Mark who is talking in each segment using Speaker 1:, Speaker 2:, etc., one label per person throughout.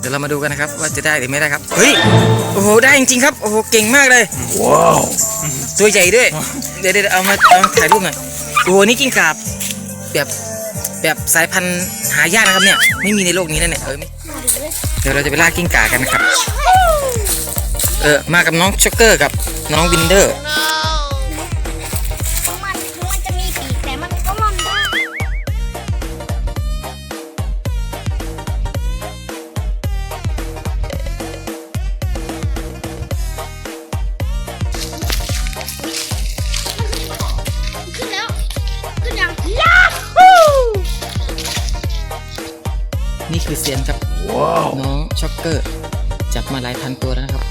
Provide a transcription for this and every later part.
Speaker 1: เดี๋ยวเรามาดูกันนะครับว่าจะได้หรือไม่ได้ครับ เฮ้ย โอ้โห ได้จริงๆครับ โอ้โห เก่งมากเลย
Speaker 2: ว้าว
Speaker 1: ตัวใหญ่ด้วย เดี๋ยวเดี๋ยวเอามาเอามาถ่ายรูปหน่อย โอ้โห นี่กิ้งก่าแบบแบบสายพันธุ์หายากนะครับเนี่ย ไม่มีในโลกนี้นะเนี่ย เออไม่เดี๋ยวเราจะไปล่ากิ้งก่ากันนะครับ เออ มากับน้องช็อกเกอร์กับน้องวินเดอร์
Speaker 3: นี่
Speaker 1: คือเซียนครับ
Speaker 2: ว้าว
Speaker 1: น้องช็อกเกอร์ จับมาหลายพันตัวแล้วนะครับ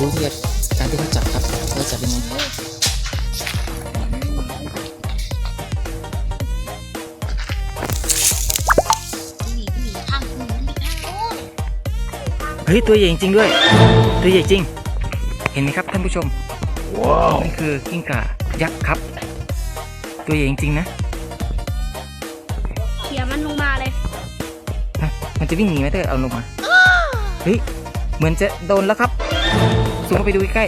Speaker 1: ดูที่การที่เขาจับครับเขาจับยังไง
Speaker 3: นี่นี่ข้างนู้นนี่ข้างนู้น
Speaker 1: เฮ้ยตัวใหญ่จริงๆด้วย ตัวใหญ่จริง เห็นไหมครับท่านผู้ชม
Speaker 2: ว้าว
Speaker 1: นี่คือกิ้งก่ายักษ์ครับ ตัวใหญ่จริงๆนะ
Speaker 3: มัน
Speaker 1: จะวิ่งหนีไหมเตอร์เอาลงมา เฮ้ย เหมือนจะโดนแล้วครับซูมเข้าไปดูใกล้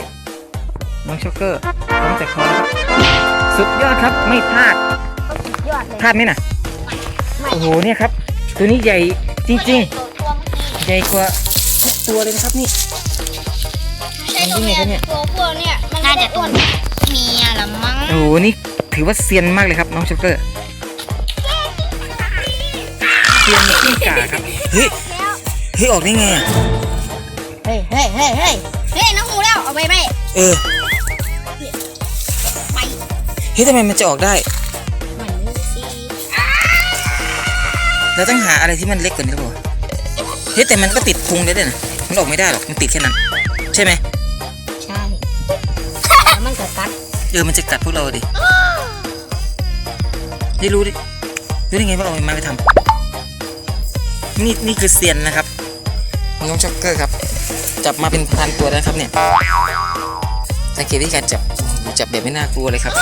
Speaker 1: ๆน้องช็อกเกอร์น้องจากคอแล้วครับ สุดยอดครับ ไม่พลาด
Speaker 3: ยอดเลย
Speaker 1: พลาดไหมน่ะ โอ้โห เนี่ยครับ ตัวนี้ใหญ่จริง
Speaker 3: ตัวตัวเมื่อกี้
Speaker 1: ๆใหญ่กว่าทุกตัวเลยนะครับนี่
Speaker 3: ใช่ตัวเมียตัวพวกเนี่ยมันน่าจะตัวเมียละมั้ง
Speaker 1: โอ้โห นี่ถือว่าเซียนมากเลยครับน้องช็อกเกอร์เซี ยนกิ้งก่าครับ เฮ้ย เฮ้ย ออกได้ไงอะ
Speaker 3: เฮ้ยเฮ้ยเฮ้ยเฮ้ยเฮ้ยน้องหูแล้วเอาไปไป
Speaker 1: เออ
Speaker 3: ไป
Speaker 1: เฮ้ยทำไมมันจะออกได้
Speaker 3: มันนี่สิ
Speaker 1: เราต้องหาอะไรที่มันเล็กกว่านี้หรือเปล่าเฮ้ยแต่มันก็ติดพุงได้ด้วยนะ มันออกไม่ได้หรอก มันติดแค่นั้น ใช่ไหม
Speaker 3: ใช่แล้วมันก็กัด
Speaker 1: เออ มันจะกัดพวกเราดินี่รู้ดิรู้ได้ไงว่าเอาไม้ไปทำ นี่นี่คือเซียนนะครับน้องช็อกเกอร์ครับ จับมาเป็นพันตัวแล้วนะครับเนี่ยสังเกตวิธีการจับโอ้โหจับแบบไม่น่ากลัวเลยครับ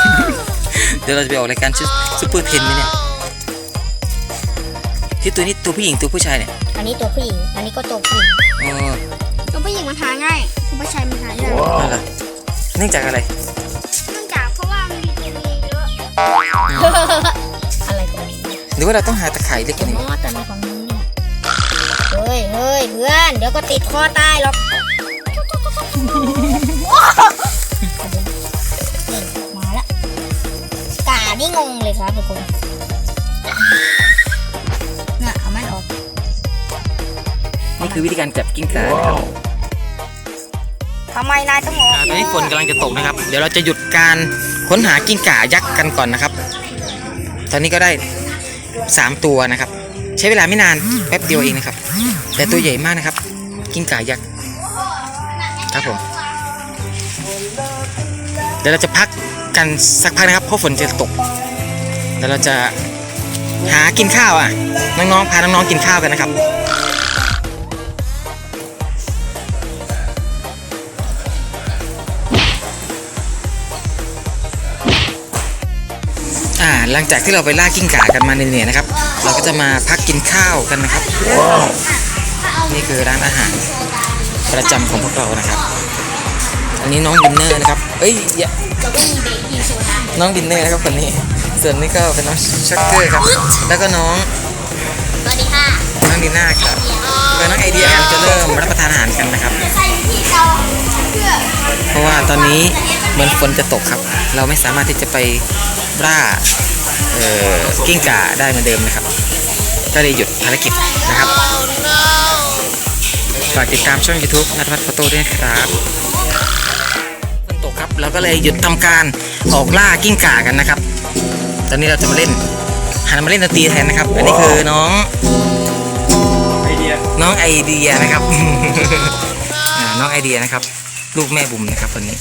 Speaker 1: เดี๋ยวเราจะไปออกรายการชุดซุปเปอร์เทนไหมเนี่ยที่ตัวนี้ตัวผู้หญิงตัวผู้ชายเนี่ย
Speaker 3: อันนี้ตัวผู้หญิง อันนี้ก็ตัวผู้หญิง
Speaker 1: อ๋อ
Speaker 3: ตัวผู้หญิงมันหาง่ายตัวผู้ชายมันหายาก
Speaker 2: ว้าว
Speaker 1: นั่นเหรอเนื่องจากอะไร
Speaker 3: เนื่องจากเพราะว่ามันมีตัวเมียเยอะอะไรตรงนี้
Speaker 1: หรือว่าเราต้องหาตะข่ายเล็กกว่านี้
Speaker 3: เฮ้ยเพื่อน เดี๋ยวก็ติดคอตายหรอกนี่มาละกานี่งงเลยครับทุกคนน่ะเอามันออก
Speaker 1: นี่คือวิธีการจับกิ้งก่านะครับ
Speaker 2: ว้าว
Speaker 3: ทำไมนายต้องออก
Speaker 1: อ่าตอนนี้ฝนกำลังจะตกนะครับ เดี๋ยวเราจะหยุดการค้นหากิ้งก่ายักษ์กันก่อนนะครับ ตอนนี้ก็ได้ 3 ตัวนะครับ ใช้เวลาไม่นานแป๊บเดียวเองนะครับ แต่ตัวใหญ่มากนะครับ กิ้งก่ายักษ์ครับผมเดี๋ยวเราจะพักกันสักพักนะครับเพราะฝนจะตกเดี๋ยวเราจะหากินข้าวอะน้องๆพาน้องๆกินข้าวกันนะครับ หลังจากที่เราไปล่ากิ้งก่ากันมาเหนื่อยๆนะครับ เราก็จะมาพักกินข้าวกันนะครับ
Speaker 2: ว้าว
Speaker 1: นี่คือร้านอาหารประจำของพวกเรานะครับ อันนี้น้องวินเนอร์นะครับ เอ้ยอย่า
Speaker 3: แล้วก็มีเบกกิ้งโซดา
Speaker 1: น้องวินเนอร์นะครับคนนี้ ส่วนนี้ก็เป็นน้องชักเกอร์ครับ แล้วก็น้อง
Speaker 3: สวัสดีค่ะ
Speaker 1: น้องดีน่าครับแล้วน้องไอเดียกำลังจะเริ่มรับประทานอาหารกันนะครับ
Speaker 3: ใส่ที่เราเพื่อ
Speaker 1: เพราะว่าตอนนี้เหมือนฝนจะตกครับ เราไม่สามารถที่จะไปล่าเอ่อ กิ้งก่าได้เหมือนเดิมนะครับ ก็เลยหยุดภารกิจนะครับ ฝากติดตามช่อง YouTube นัทพัฒน์โฟโต้ด้วยนะครับฝนตกครับเราก็เลยหยุดทำการออกล่ากิ้งก่ากันนะครับ ตอนนี้เราจะมาเล่นหันมาเล่นดนตรีแทนนะครับ อันนี้คือน้อง
Speaker 2: ไอเดีย
Speaker 1: น้องไอเดียนะครับอ่าน้องไอเดียนะครับ ลูกแม่บุ๋มนะครับคนนี้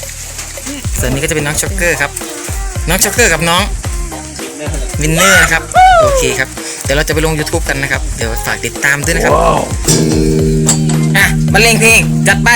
Speaker 1: ส่วนนี้ก็จะเป็นน้องช็อกเกอร์ครับ น้องช็อกเกอร์กับน้อง วินเนอร์นะครับ โอเคครับ เดี๋ยวเราจะไปลง YouTube กันนะครับ เดี๋ยวฝากติดตามด้วยนะครับ
Speaker 2: ว้าว
Speaker 1: อะบรรเลงเพลงจัดไป